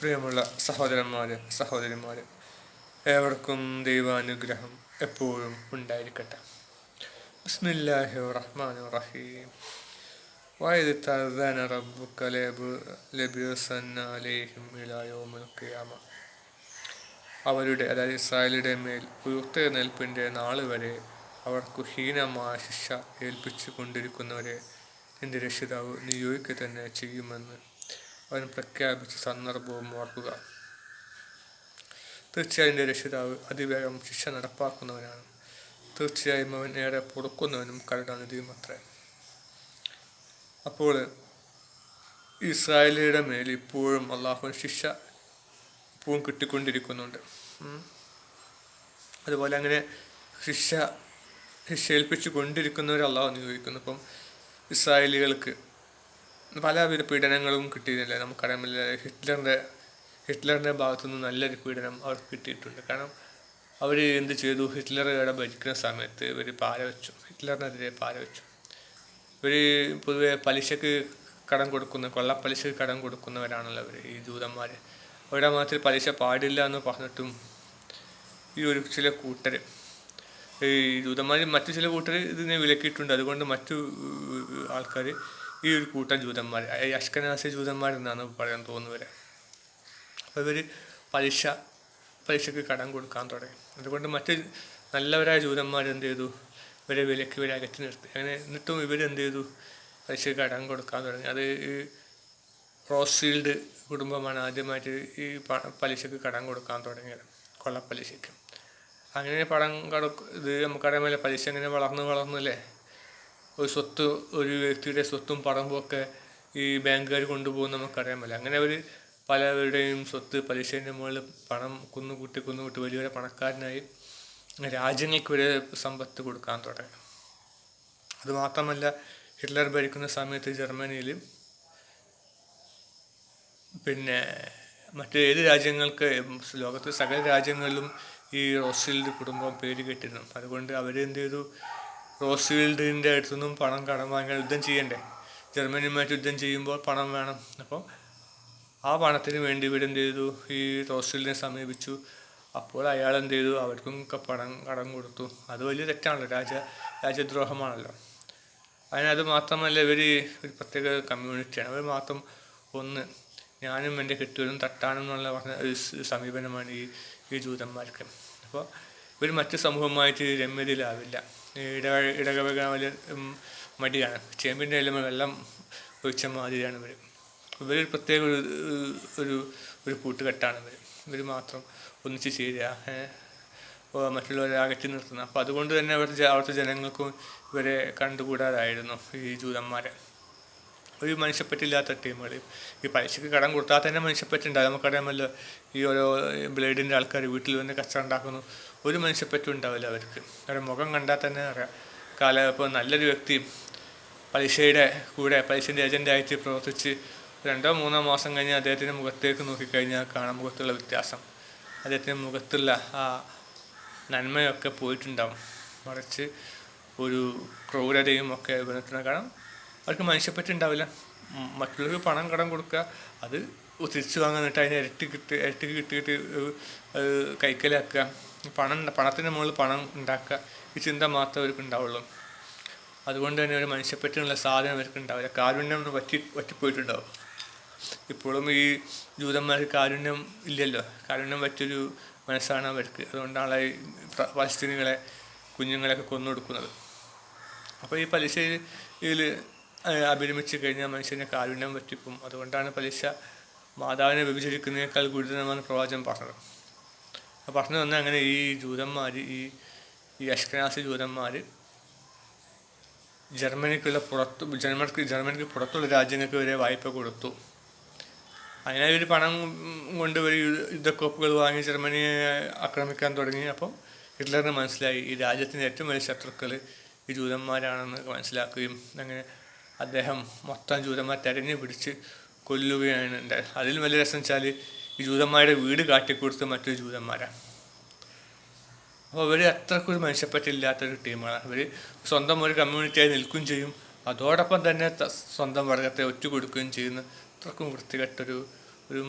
പ്രിയമുള്ള സഹോദരന്മാരെ സഹോദരിമാരെ ഏവർക്കും ദൈവാനുഗ്രഹം എപ്പോഴും ഉണ്ടായിരിക്കട്ടെ. ബിസ്മില്ലാഹി റഹ്മാൻ റഹീം. വയത് തർദന റബ്ബുക്ക ലബിയുസന്നാലേഹിം ഖിയാമ. അവരുടെ അതായത് ഇസ്രായേലിയുടെ മേൽ ഉയർത്തെഴുന്നേൽപ്പിന്റെ നാൾ വരെ അവർക്ക് ഹീനമായ ശിക്ഷ ഏൽപ്പിച്ചു കൊണ്ടിരിക്കുന്നവരെ എന്റെ രക്ഷിതാവ് നിയോഗിക്കുക തന്നെ ചെയ്യുമെന്ന് അവൻ പ്രഖ്യാപിച്ച സന്ദർഭവും ഓർക്കുക. തീർച്ചയായും എന്റെ രക്ഷിതാവ് അതിവേഗം ശിക്ഷ നടപ്പാക്കുന്നവനാണ്. തീർച്ചയായും അവൻ ഏറെ പൊറുക്കുന്നവനും കരുണാനിധിയും അത്രേ അപ്പോൾ ഇസ്രായേലിയുടെ മേൽ ഇപ്പോഴും അള്ളാഹു ശിക്ഷ ഇപ്പോഴും കിട്ടിക്കൊണ്ടിരിക്കുന്നുണ്ട്. അതുപോലെ അങ്ങനെ ശിക്ഷ ശിക്ഷ ഏൽപ്പിച്ചു കൊണ്ടിരിക്കുന്നവർ അള്ളാഹു നിയോഗിക്കുന്നു ഇപ്പം ഇസ്രായേലികൾക്ക് പലവിധ പീഡനങ്ങളും കിട്ടിയിരുന്നില്ല നമുക്കറിയാമല്ല ഹിറ്റ്ലറിന്റെ ഹിറ്റ്ലറിന്റെ ഭാഗത്തു നിന്ന് നല്ലൊരു പീഡനം അവർക്ക് കിട്ടിയിട്ടുണ്ട്. കാരണം അവർ എന്ത് ചെയ്തു? ഹിറ്റ്ലർ ഇവിടെ ഭരിക്കുന്ന സമയത്ത് ഇവർ പാല വെച്ചു. ഹിറ്റ്ലറിനെതിരെ പാല വെച്ചു. ഇവർ പൊതുവെ പലിശക്ക് കടം കൊടുക്കുന്ന കൊള്ളപ്പലിശക്ക് കടം കൊടുക്കുന്നവരാണല്ലോ അവർ ഈ ജൂതന്മാർ അവരുടെ മാത്രം പലിശ പാടില്ല എന്ന് പറഞ്ഞിട്ടും ഈ ഒരു ചില കൂട്ടർ ഈ ജൂതന്മാർ മറ്റു ചില കൂട്ടർ ഇതിനെ വിലക്കിയിട്ടുണ്ട്. അതുകൊണ്ട് മറ്റു ആൾക്കാർ ഈ ഒരു കൂട്ടം ജൂതന്മാർ അഷ്കനാസി ജൂതന്മാർ എന്നാണ് പറയാൻ തോന്നുന്നത് അപ്പോൾ ഇവർ പലിശ പലിശക്ക് കടം കൊടുക്കാൻ തുടങ്ങി. അതുകൊണ്ട് മറ്റ് നല്ലവരായ ജൂതന്മാർ എന്ത് ചെയ്തു? ഇവരെ വിലക്ക് ഇവരെ അകറ്റി നിർത്തി. അങ്ങനെ എന്നിട്ടും ഇവരെന്ത് ചെയ്തു? പലിശക്ക് കടം കൊടുക്കാൻ തുടങ്ങി. അത് ഈ റോസ്ഫീൽഡ് കുടുംബമാണ് ആദ്യമായിട്ട് ഈ പലിശക്ക് കടം കൊടുക്കാൻ തുടങ്ങിയത് കൊള്ളപ്പലിശക്ക്. അങ്ങനെ പടം കടക്ക് ഇത് നമുക്കറിയാമല്ലോ പലിശ ഇങ്ങനെ വളർന്ന് വളർന്നല്ലേ ഒരു സ്വത്ത് ഒരു വ്യക്തിയുടെ സ്വത്തും പറമ്പും ഒക്കെ ഈ ബാങ്കുകാർ കൊണ്ടുപോകും നമുക്കറിയാമല്ലോ അങ്ങനെ അവർ പലവരുടെയും സ്വത്ത് പലിശേന്റെ മുകളിൽ പണം കുന്നുകൂട്ടി കുന്നുകൂട്ടി വലിയൊരു പണക്കാരനായി രാജ്യങ്ങൾക്ക് വരെ സമ്പത്ത് കൊടുക്കാൻ തുടങ്ങി. അതുമാത്രമല്ല ഹിറ്റ്ലർ ഭരിക്കുന്ന സമയത്ത് ജർമ്മനിയിൽ പിന്നെ മറ്റ് ഏത് രാജ്യങ്ങൾക്ക് ലോകത്തെ സകല രാജ്യങ്ങളിലും ഈ റോസ്ഫീൽഡ് കുടുംബം പേര് കേട്ടിരുന്നു. അതുകൊണ്ട് അവരെന്ത് ചെയ്തു? റോസ്ഫീൽഡിന്റെ അടുത്തുനിന്നും പണം കടം വാങ്ങാൻ യുദ്ധം ചെയ്യണ്ടേ? ജർമ്മനിയുമായിട്ട് യുദ്ധം ചെയ്യുമ്പോൾ പണം വേണം. അപ്പോൾ ആ പണത്തിന് വേണ്ടി ഇവിടെ എന്ത് ചെയ്തു? ഈ റോസ്ഫീൽഡിനെ സമീപിച്ചു. അപ്പോൾ അയാൾ എന്ത് ചെയ്തു? അവർക്കും പണം കടം കൊടുത്തു. അത് വലിയ തെറ്റാണല്ലോ. രാജ രാജ്യദ്രോഹമാണല്ലോ. അതിനത് മാത്രമല്ല ഇവർ ഒരു പ്രത്യേക കമ്മ്യൂണിറ്റിയാണ്. അവർ മാത്രം ഒന്ന് ഞാനും എന്റെ കെട്ടിയവരും തട്ടാനും എന്നുള്ള പറഞ്ഞ ഒരു സമീപനമാണ് ഈ ഈ ജൂതന്മാർക്ക്. അപ്പോൾ ഇവർ മറ്റു സമൂഹമായിട്ട് രമ്യതയിലാവില്ല. ഇട ഉം, മടിയാണ്. ചേമ്പിന്റെ എല്ലാം വെള്ളം ഒഴിച്ച മാതിരിയാണ് ഇവർ ഇവർ പ്രത്യേക ഒരു ഒരു ഒരു കൂട്ടുകെട്ടാണ് ഇവർ ഇവർ മാത്രം ഒന്നിച്ച് ചേരുക മറ്റുള്ളവരെ അകറ്റി നിർത്തുന്നത് അപ്പോൾ അതുകൊണ്ട് തന്നെ അവിടുത്തെ അവിടുത്തെ ജനങ്ങൾക്കും ഇവരെ കണ്ടുകൂടാതായിരുന്നു ഈ ജൂതന്മാരെ. ഒരു മനുഷ്യപ്പറ്റില്ലാത്ത ടീമുകൾ ഈ പലിശക്ക് കടം കൊടുത്താൽ തന്നെ മനുഷ്യപ്പറ്റുണ്ടാകും നമുക്കറിയാമല്ലോ ഈ ഓരോ ബ്ലേഡിന്റെ ആൾക്കാർ വീട്ടിൽ വന്ന് കച്ചറ ഉണ്ടാക്കുന്നു. ഒരു മനുഷ്യപ്പറ്റും ഉണ്ടാവില്ല അവർക്ക്. അവരുടെ മുഖം കണ്ടാൽ തന്നെ അറിയാം. കാല ഇപ്പോൾ നല്ലൊരു വ്യക്തി പലിശയുടെ കൂടെ പലിശന്റെ ഏജന്റായിട്ട് പ്രവർത്തിച്ച് രണ്ടോ മൂന്നോ മാസം കഴിഞ്ഞ് അദ്ദേഹത്തിന്റെ മുഖത്തേക്ക് നോക്കിക്കഴിഞ്ഞാൽ കാണാം മുഖത്തുള്ള വ്യത്യാസം. അദ്ദേഹത്തിന്റെ മുഖത്തുള്ള ആ നന്മയൊക്കെ പോയിട്ടുണ്ടാവും. മറിച്ച് ഒരു ക്രൂരതയും ഒക്കെ ഇവനത്തിന് കാരണം അവർക്ക് മനുഷ്യപ്പറ്റുണ്ടാവില്ല. മറ്റുള്ളവർക്ക് പണം കടം കൊടുക്കുക അത് തിരിച്ചു വാങ്ങാൻ എന്നിട്ട് അതിനെ ഇരട്ടി കിട്ടി ഇരട്ടി കിട്ടിയിട്ട് അത് കൈക്കലാക്കുക. പണം പണത്തിന്റെ മുകളിൽ പണം ഉണ്ടാക്കുക. ഈ ചിന്ത മാത്രമേ അവർക്ക് ഉണ്ടാവുള്ളൂ. അതുകൊണ്ട് തന്നെ ഒരു മനുഷ്യപ്പറ്റിനുള്ള സാധനം അവർക്ക് ഉണ്ടാവില്ല. കാരുണ്യം പറ്റി പറ്റിപ്പോയിട്ടുണ്ടാവും ഇപ്പോഴും ഈ ജൂതന്മാർക്ക് കാരുണ്യം ഇല്ലല്ലോ. കാരുണ്യം പറ്റിയൊരു മനസ്സാണ് അവർക്ക്. അതുകൊണ്ടാണ് ഈ പലസ്തീനികളെ കുഞ്ഞുങ്ങളെയൊക്കെ കൊന്നു കൊടുക്കുന്നത് അപ്പോൾ ഈ പലിശയിൽ അഭിരമിച്ച് കഴിഞ്ഞാൽ മനുഷ്യന്റെ കാരുണ്യം പറ്റിക്കും അതുകൊണ്ടാണ് പലിശ മാതാവിനെ വിഭജിക്കുന്നതിനേക്കാൾ ഗുരുതരമാണ് പ്രവാചകൻ പറഞ്ഞത്. ആ പറഞ്ഞു തന്നെ അങ്ങനെ ഈ ജൂതന്മാർ ഈ ഈ അഷ്കനാസി ജൂതന്മാർ ജർമ്മനിക്കുള്ള പുറത്ത് ജർമ്മനിക്ക് ജർമ്മനിക്ക് പുറത്തുള്ള രാജ്യങ്ങൾക്ക് വരെ വായ്പ കൊടുത്തു. അതിനായി ഒരു പണം കൊണ്ട് ഒരു യുദ്ധക്കോപ്പുകൾ വാങ്ങി ജർമ്മനിയെ ആക്രമിക്കാൻ തുടങ്ങി അപ്പം ഹിറ്റ്ലറിന് മനസ്സിലായി ഈ രാജ്യത്തിന്റെ ഏറ്റവും വലിയ ശത്രുക്കൾ ഈ ജൂതന്മാരാണെന്ന് മനസ്സിലാക്കുകയും അങ്ങനെ അദ്ദേഹം മൊത്തം ജൂതന്മാർ തെരഞ്ഞു പിടിച്ച് കൊല്ലുകയാണ്. അതിലും വലിയ രസം വെച്ചാൽ ഈ ജൂതന്മാരുടെ വീട് കാട്ടിക്കൊടുത്ത് മറ്റൊരു ജൂതന്മാരാണ്. അപ്പോൾ അവർ അത്രക്കൊരു മനുഷ്യപ്പറ്റില്ലാത്തൊരു ടീമാണ്. അവർ സ്വന്തം ഒരു കമ്മ്യൂണിറ്റിയായി നിൽക്കുകയും ചെയ്യും. അതോടൊപ്പം തന്നെ സ്വന്തം വർഗത്തെ ഒറ്റ കൊടുക്കുകയും ചെയ്യുന്ന അത്രക്കും വൃത്തികെട്ടൊരു ഒരു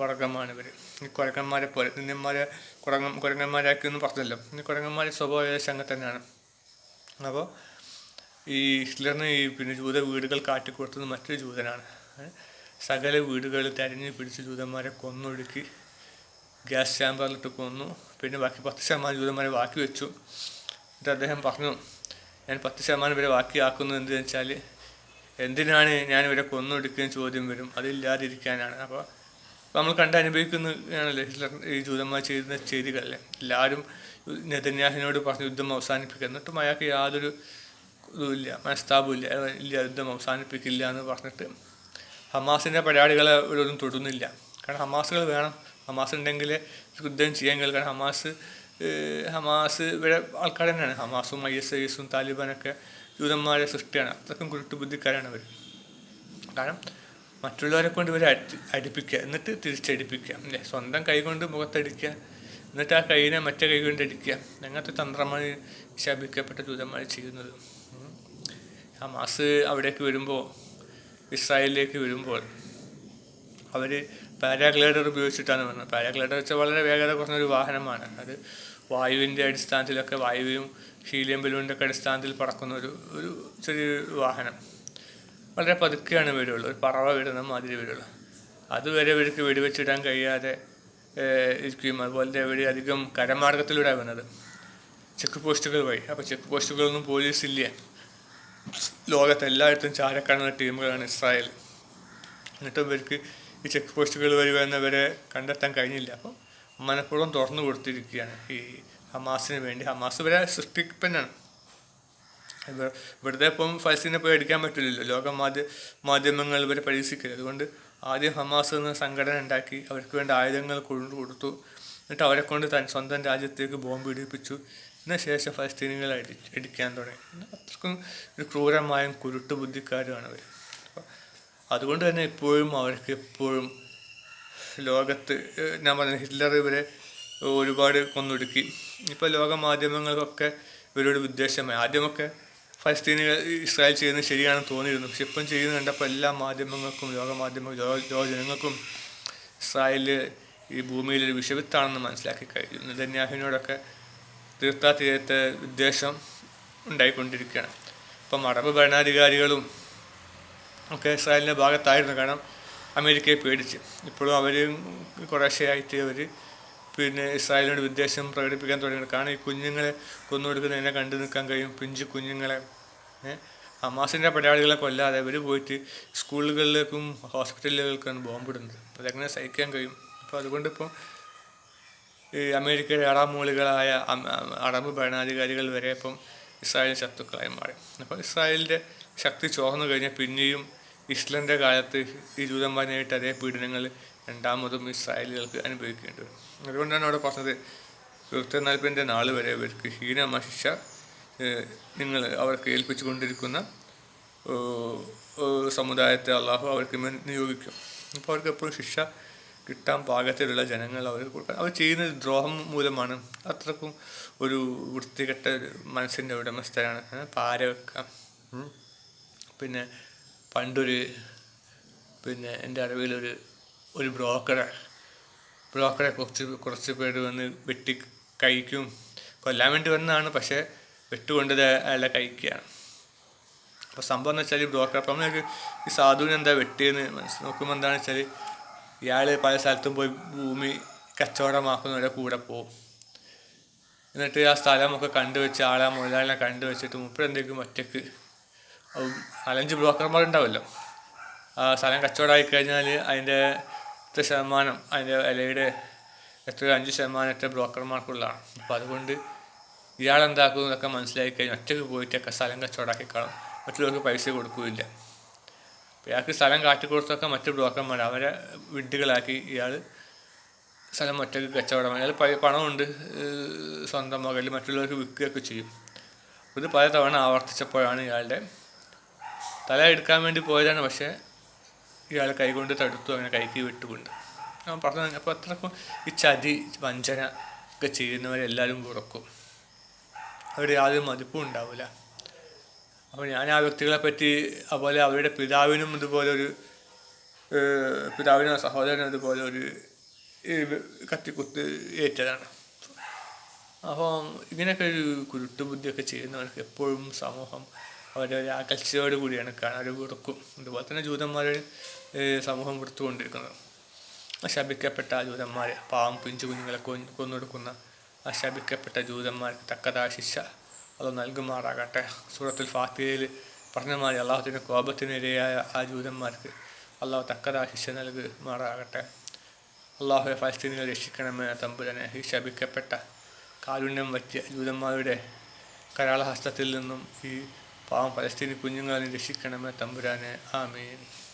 വർഗമാണ് ഇവർ ഈ കുരങ്ങന്മാരെ പോലെ നിന്യന്മാരെ കുരങ്ങ കുരങ്ങന്മാരാക്കിയൊന്നും പറഞ്ഞല്ലോ. ഈ കുരങ്ങന്മാരെ സ്വഭാവ ഏകദേശം അങ്ങനെ തന്നെയാണ്. അപ്പോൾ ഈ ഹിറ്റ്ലറിന് ഈ പിന്നെ ജൂത വീടുകൾ കാട്ടിക്കൊടുത്തത് മറ്റൊരു ജൂതനാണ്? സകല വീടുകൾ തെരഞ്ഞു പിടിച്ച് ജൂതന്മാരെ കൊന്നൊടുക്കി ഗ്യാസ് ചാമ്പറിലിട്ട് കൊന്നു. പിന്നെ ബാക്കി പത്ത് ശതമാനം ജൂതന്മാരെ ബാക്കി വെച്ചു. എന്നിട്ട് അദ്ദേഹം പറഞ്ഞു ഞാൻ പത്ത് ശതമാനം ഇവരെ ബാക്കിയാക്കുന്നത് എന്തെന്ന് വെച്ചാൽ എന്തിനാണ് ഞാൻ ഇവരെ കൊന്നൊടുക്കുകയും ചോദ്യം വരും. അതില്ലാതിരിക്കാനാണ് അപ്പോൾ നമ്മൾ കണ്ട് അനുഭവിക്കുന്നതാണല്ലോ ഹിറ്റ്ലർ ഈ ജൂതന്മാർ ചെയ്യുന്ന ചെയ്തികളല്ലേ എല്ലാവരും നെതന്യാഹിനോട് പറഞ്ഞ് യുദ്ധം അവസാനിപ്പിക്കുക. എന്നിട്ടും അയാൾക്ക് യാതൊരു ഇതുമില്ല ഇല്ല. ഇല്ല യുദ്ധം അവസാനിപ്പിക്കില്ല എന്ന് പറഞ്ഞിട്ട് ഹമാസിന്റെ പരിപാടികളെ ഇവരൊന്നും തൊടുന്നില്ല. കാരണം ഹമാസുകൾ വേണം. ഹമാസ് ഉണ്ടെങ്കിൽ യുദ്ധം ചെയ്യാൻ കഴിയും. കാരണം ഹമാസ് ഹമാസ് ഇവരെ ആൾക്കാർ തന്നെയാണ്. ഹമാസും ഐ എസ് ഐസും താലിബാനൊക്കെ ജൂതന്മാരെ സൃഷ്ടിയാണ്. അത്രക്കും കുരുട്ടുബുദ്ധിക്കാരാണ് അവർ കാരണം മറ്റുള്ളവരെ കൊണ്ട് ഇവരെ അടി അടിപ്പിക്കുക. എന്നിട്ട് തിരിച്ചടിപ്പിക്കുക. അല്ലേ? സ്വന്തം കൈ കൊണ്ട് മുഖത്തടിക്കുക. എന്നിട്ട് ആ കൈനെ മറ്റേ കൈ കൊണ്ട് അടിക്കുക. അങ്ങനത്തെ തന്ത്രമാണ് ശാപിക്കപ്പെട്ട ജൂതന്മാർ ചെയ്യുന്നത്. ഹമാസ് അവിടേക്ക് വരുമ്പോൾ ഇസ്രായേലിലേക്ക് വരുമ്പോൾ അവർ പാരാഗ്ലൈഡർ ഉപയോഗിച്ചിട്ടാണ് വന്നത്. പാരാഗ്ലൈഡർ വെച്ചാൽ വളരെ വേഗത കുറഞ്ഞൊരു വാഹനമാണ്. അത് വായുവിന്റെ അടിസ്ഥാനത്തിലൊക്കെ വായുവും ഹീലിയം ബലൂണിന്റെ ഒക്കെ അടിസ്ഥാനത്തിൽ പറക്കുന്ന ഒരു ഒരു ചെറിയൊരു വാഹനം. വളരെ പതുക്കെയാണ് വരുള്ളൂ. ഒരു പറവ വിടുന്ന മാതിരി വരുള്ളൂ. അതുവരെ ഇവർക്ക് വെടിവെച്ചിടാൻ കഴിയാതെ ഇരിക്കുകയും അതുപോലെ ഇവർ അധികം കരമാർഗത്തിലൂടെ വന്നത്. ചെക്ക് പോസ്റ്റുകൾ വഴി. അപ്പോൾ ചെക്ക് പോസ്റ്റുകളൊന്നും പോലീസ് ഇല്ല ലോകത്ത് എല്ലായിടത്തും ചാരക്കാണുന്ന ടീമുകളാണ് ഇസ്രായേൽ. എന്നിട്ടും ഇവർക്ക് ഈ ചെക്ക് പോസ്റ്റുകൾ വഴി വരുന്നവരെ കണ്ടെത്താൻ കഴിഞ്ഞില്ല. അപ്പോൾ മനഃപൂർവം തുറന്നു കൊടുത്തിരിക്കുകയാണ് ഈ ഹമാസിന് വേണ്ടി. ഹമാസ് ഇവരെ സൃഷ്ടിപ്പന്നാണ് ഇവർ വെറുതെ ഇപ്പം ഫലസ്തീനെ പോയി അടിക്കാൻ പറ്റില്ലല്ലോ. ലോക മാധ്യ മാധ്യമങ്ങൾ ഇവരെ പരീക്ഷിക്കരുത്. അതുകൊണ്ട് ആദ്യം ഹമാസ് എന്ന സംഘടന ഉണ്ടാക്കി അവർക്ക് വേണ്ട ആയുധങ്ങൾ കൊണ്ടു കൊടുത്തു. എന്നിട്ട് അവരെ കൊണ്ട് തൻ സ്വന്തം രാജ്യത്തേക്ക് ബോംബ് ഇടിപ്പിച്ചു. ഇതിന് ശേഷം ഫലസ്തീനികളെ അടി അടിക്കാൻ തുടങ്ങി. അത്രക്കും ഒരു ക്രൂരമായും കുരുട്ട് ബുദ്ധിക്കാരുമാണ് അവർ അതുകൊണ്ട് തന്നെ ഇപ്പോഴും അവർക്ക് എപ്പോഴും ലോകത്ത് ഞാൻ പറഞ്ഞ ഹിറ്റ്ലർ ഇവരെ ഒരുപാട് കൊന്നൊടുക്കി. ഇപ്പോൾ ലോക മാധ്യമങ്ങൾക്കൊക്കെ ഇവരോട് വിദ്വേഷമായി. ആദ്യമൊക്കെ ഫലസ്തീനുകൾ ഇസ്രായേൽ ചെയ്യുന്നത് ശരിയാണെന്ന് തോന്നിയിരുന്നു. പക്ഷെ ഇപ്പം ചെയ്യുന്നത് കണ്ടപ്പോൾ എല്ലാ മാധ്യമങ്ങൾക്കും ലോക മാധ്യമ ലോക ജനങ്ങൾക്കും ഇസ്രായേൽ ഈ ഭൂമിയിൽ ഒരു വിഷവിത്താണെന്ന് മനസ്സിലാക്കി കഴിഞ്ഞു. നെതന്യാഹുവിനോടൊക്കെ തീർത്താ തീരത്തെ വിദ്വേഷം ഉണ്ടായിക്കൊണ്ടിരിക്കുകയാണ്. ഇപ്പം അറബ് ഭരണാധികാരികളും ഒക്കെ ഇസ്രായേലിന്റെ ഭാഗത്തായിരുന്നു. കാരണം അമേരിക്കയെ പേടിച്ച്. ഇപ്പോഴും അവർ കുറേശ്ശെയായിട്ട് അവർ പിന്നെ ഇസ്രായേലിനോട് വിദ്വേഷം പ്രകടിപ്പിക്കാൻ തുടങ്ങിയത് കാരണം ഈ കുഞ്ഞുങ്ങളെ കൊന്നുകൊടുക്കുന്നതിനെ കണ്ടു നിൽക്കാൻ കഴിയും. പിഞ്ചു കുഞ്ഞുങ്ങളെ അമാസിന്റെ പടയാളികളെ കൊല്ലാതെ അവർ പോയിട്ട് സ്കൂളുകളിലേക്കും ഹോസ്പിറ്റലുകൾക്കാണ് ബോംബിടുന്നത്. അപ്പോൾ അതെങ്ങനെ സഹിക്കാൻ കഴിയും? അപ്പോൾ അതുകൊണ്ട് ഇപ്പോൾ ഈ അമേരിക്കയുടെ അടാമൂളികളായ അറബ് ഭരണാധികാരികൾ വരെ ഇപ്പം ഇസ്രായേൽ ശത്രുക്കളായി മാറി. അപ്പോൾ ഇസ്രായേലിന്റെ ശക്തി ചോർന്നു കഴിഞ്ഞാൽ പിന്നെയും ഇസ്ലന്റെ കാലത്ത് ഈ ജൂതന്മാരായിട്ട് അതേ പീഡനങ്ങൾ രണ്ടാമതും ഇസ്രായേലുകൾക്ക് അനുഭവിക്കേണ്ടി വരും. അതുകൊണ്ടാണ് അവിടെ പറഞ്ഞത് കൃത്യനാൽപ്പിന്റെ നാൾ വരെ ഇവർക്ക് ഹീനമായ നിങ്ങൾ അവർക്ക് ഏൽപ്പിച്ചു കൊണ്ടിരിക്കുന്ന സമുദായത്തെ അള്ളാഹു അവർക്ക് നിയോഗിക്കും. അപ്പോൾ അവർക്ക് എപ്പോഴും ശിക്ഷ കിട്ടാൻ പാകത്തിലുള്ള ജനങ്ങൾ അവർ കൊടുക്കാൻ അവർ ചെയ്യുന്ന ദ്രോഹം മൂലമാണ്. അത്രക്കും ഒരു വൃത്തികെട്ട മനസ്സിന്റെ ഉടമസ്ഥരാണ്. പാര വെക്കാം. പിന്നെ പണ്ടൊരു പിന്നെ എന്റെ അറിവിലൊരു ഒരു ബ്രോക്കറെ ബ്രോക്കറെ കുറച്ച് കുറച്ച് പേര് വന്ന് വെട്ടി കഴിക്കും. കൊല്ലാൻ വേണ്ടി വന്നതാണ് പക്ഷേ വെട്ടുകൊണ്ടത് അയാളെ കഴിക്കുകയാണ്. അപ്പോൾ സംഭവം എന്ന് വെച്ചാൽ ഈ ബ്രോക്കർ അപ്പം ഈ സാധുവിനെന്താ വെട്ടിയെന്ന് മനസ്സിൽ നോക്കുമ്പോൾ എന്താണെന്ന് വെച്ചാൽ ഇയാൾ പല സ്ഥലത്തും പോയി ഭൂമി കച്ചവടമാക്കുന്നവരുടെ കൂടെ പോകും എന്നിട്ട് ആ സ്ഥലമൊക്കെ കണ്ടുവെച്ച് ആളെ മുതലാളിനെ കണ്ടുവെച്ചിട്ട് മുപ്പതെന്തെങ്കിലും ഒറ്റയ്ക്ക്. നാലഞ്ച് ബ്രോക്കർമാരുണ്ടാവുമല്ലോ ആ സ്ഥലം കച്ചവടമായി കഴിഞ്ഞാൽ അതിന്റെ എത്ര ശതമാനം അതിന്റെ വിലയുടെ എത്ര അഞ്ച് ശതമാനം എത്ര ബ്രോക്കർമാർക്കുള്ളതാണ് അപ്പോൾ അതുകൊണ്ട് ഇയാളെന്താക്കുന്നതൊക്കെ മനസ്സിലാക്കി കഴിഞ്ഞാൽ ഒറ്റയ്ക്ക് പോയിട്ടൊക്കെ സ്ഥലം കച്ചവടമാക്കി കാണും മറ്റുള്ളവർക്ക് പൈസ കൊടുക്കുകയില്ല. ഇയാൾക്ക് സ്ഥലം കാട്ടിക്കൊടുത്തൊക്കെ മറ്റു ബ്രോക്കർമാർ അവരെ വിഡ്ഢികളാക്കി ഇയാൾ സ്ഥലം ഒറ്റയ്ക്ക് കച്ചവടം അയാൾ പണമുണ്ട് സ്വന്തം മകളിൽ മറ്റുള്ളവർക്ക് വിൽക്കുകയൊക്കെ ചെയ്യും. ഇത് പല തവണ ആവർത്തിച്ചപ്പോഴാണ് ഇയാളുടെ തല എടുക്കാൻ വേണ്ടി പോയതാണ്. പക്ഷേ ഇയാൾ കൈകൊണ്ട് തടുത്തു അങ്ങനെ കൈക്ക് വിട്ടുകൊണ്ട്. ഞാൻ പറഞ്ഞു അപ്പോൾ അത്രക്കും ഈ ചതി വഞ്ചന ഒക്കെ ചെയ്യുന്നവരെല്ലാവരും കുറക്കും അവർ യാതൊരു മതിപ്പും ഉണ്ടാവില്ല അപ്പോൾ ഞാൻ ആ വ്യക്തികളെ പറ്റി അതുപോലെ അവരുടെ പിതാവിനും ഇതുപോലെ ഒരു പിതാവിനും സഹോദരനും അതുപോലെ ഒരു കത്തിക്കുത്ത് ഏറ്റതാണ്. അപ്പം ഇങ്ങനെയൊക്കെ ഒരു കുരുട്ടുബുദ്ധിയൊക്കെ ചെയ്യുന്നവർക്ക് എപ്പോഴും സമൂഹം അവരുടെ ഒരു അകൽച്ചയോട് കൂടിയാണ് കാണാൻ വെറുക്കും. അതുപോലെ തന്നെ ജൂതന്മാരെ സമൂഹം വെറുത്തുകൊണ്ടിരിക്കുന്നത്. ശപിക്കപ്പെട്ട ജൂതന്മാരെ പാവം പിഞ്ചു കുഞ്ഞുങ്ങളെ കൊന്നു കൊന്നൊടുക്കുന്ന ആ ശപിക്കപ്പെട്ട ജൂതന്മാർക്ക് തക്കതായ ശിക്ഷ അത് നൽകുമാറാകട്ടെ. സൂറത്തുൽ ഫാത്തിഹയിൽ പറഞ്ഞ മാതിരി അള്ളാഹുത്തിന്റെ കോപത്തിനിരയായ ആ ജൂതന്മാർക്ക് അള്ളാഹു തക്കതായ ശിക്ഷ നൽകുമാറാകട്ടെ. അള്ളാഹു ഫലസ്തീനികളെ രക്ഷിക്കണമെന്ന തമ്പുരനെ ഈ ശപിക്കപ്പെട്ട കാരുണ്യം പറ്റിയ ജൂതന്മാരുടെ കരാളഹസ്തത്തിൽ നിന്നും ഈ പാവം ഫലസ്തീനി കുഞ്ഞുങ്ങളെ രക്ഷിക്കണമെന്ന തമ്പുരാനെ. ആമീൻ.